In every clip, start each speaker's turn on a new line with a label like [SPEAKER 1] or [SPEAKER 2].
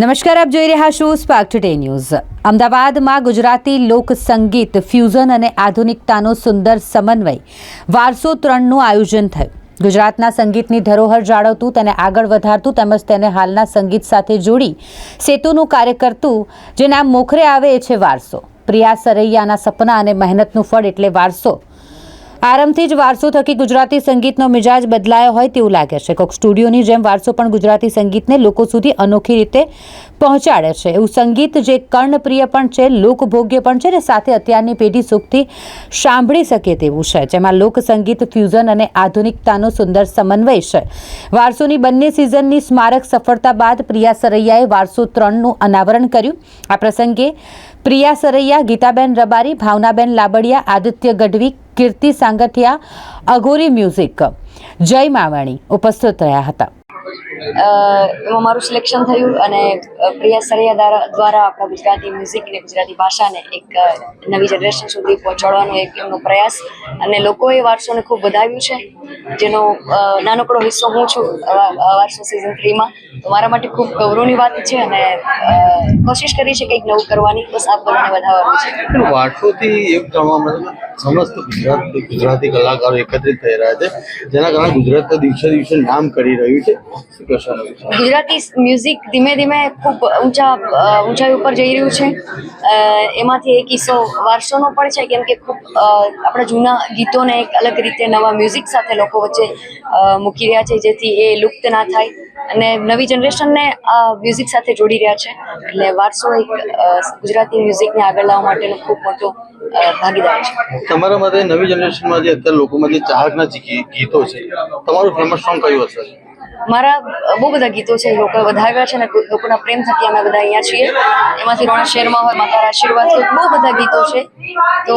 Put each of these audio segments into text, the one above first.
[SPEAKER 1] નમસ્કાર, આપ જોઈ રહ્યા છો સ્પાર્ક ટુડે ન્યૂઝ અમદાવાદમાં ગુજરાતી લોક સંગીત ફ્યુઝન અને આધુનિકતાનો સુંદર સમન્વય વારસો ત્રણનું આયોજન થયું. ગુજરાતના સંગીતની ધરોહર જાળવતું, તેને આગળ વધારતું તેમજ તેને હાલના સંગીત સાથે જોડી સેતુનું કાર્ય કરતું જે નામ મોખરે આવે એ છે વારસો. પ્રિયા સરૈયાના સપના અને મહેનતનું ફળ એટલે વારસો. આરંભથી જ વારસો થકી ગુજરાતી સંગીતનો મિજાજ બદલાયો હોય તેવું લાગે છે. કોક સ્ટુડિયોની જેમ વારસો પણ ગુજરાતી સંગીતને લોકો સુધી અનોખી રીતે પહોંચાડે છે. એવું સંગીત જે કર્ણપ્રિય પણ છે, લોકભોગ્ય પણ છે ને સાથે અત્યારની પેઢી સુખથી સાંભળી શકે તેવું છે. જેમાં લોકસંગીત ફ્યુઝન અને આધુનિકતાનો સુંદર સમન્વય છે. વારસોની બંને સિઝનની સ્મારક સફળતા બાદ પ્રિયા સરૈયાએ વારસો ત્રણનું અનાવરણ કર્યું. આ પ્રસંગે પ્રિયા સરૈયા, ગીતાબેન રબારી, ભાવનાબેન લાબડિયા, આદિત્ય ગઢવી, કીર્તિ સાંગઠિયા, અઘોરી મ્યુઝિક, જય માવાણી ઉપસ્થિત રહ્યા હતા.
[SPEAKER 2] એમાં મારું સિલેક્શન થયું અને પ્રિયા સરૈયા દ્વારા આપણા ગુજરાતી મ્યુઝિક અને ગુજરાતી ભાષાને એક નવી જનરેશન સુધી પહોંચાડવાનો એક એમનો પ્રયાસ. અને લોકોએ વારસોને ખૂબ વધાવ્યું છે. જેનો નાનકડો હિસ્સો હું છું વારસો સિઝન થ્રીમાં મારા માટે ખૂબ ગૌરવની વાત છે અને કોશિશ કરી છે કંઈક નવું કરવાની. બસ આ બધાને વધારવાનું છે.
[SPEAKER 3] વારસોથી એક જાણવા મળે સમસ્ત ગુજરાત ગુજરાતી કલાકારો એકત્રિત થઈ રહ્યા છે, જેના કારણે ગુજરાત દિવસે દિવસે નામ કરી રહ્યું છે.
[SPEAKER 2] ગુજરાતી મ્યુઝિક ધીમે ધીમે ખૂબ ઊંચા ઊંચાઈ ઉપર જઈ રહ્યું છે. એમાંથી એક કિસ્સો વારસોનો પણ છે, કેમ કે ખૂબ આપણા જૂના ગીતોને એક અલગ રીતે નવા મ્યુઝિક સાથે લોકો વચ્ચે મૂકી રહ્યા છે, જેથી એ લુપ્ત ના થાય. અને નવી જનરેશનને આ મ્યુઝિક સાથે જોડી રહ્યા છે. એટલે વારસો એક ગુજરાતી મ્યુઝિકને આગળ લાવવા માટેનો ખૂબ મોટો ભાગીદાર છે.
[SPEAKER 3] તમારા માટે નવી જનરેશનમાં જે અત્યારે લોકોમાં જે ચાહકના ગીતો છે તમારું ફેમસ સોંગ કયું હશે?
[SPEAKER 2] મારા બહુ બધા ગીતો છે લોકો વધાવ્યા છે અને લોકોના પ્રેમ થકી અમે બધા અહીંયા છીએ. એમાંથી રોણા શેરમાં હોય માતારા આશીર્વાદ બહુ બધા ગીતો છે. તો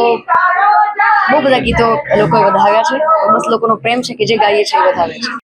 [SPEAKER 2] બહુ બધા ગીતો લોકોએ વધાવ્યા છે. બસ લોકોનો પ્રેમ છે કે જે ગાઈએ છીએ એ વધાવે છે.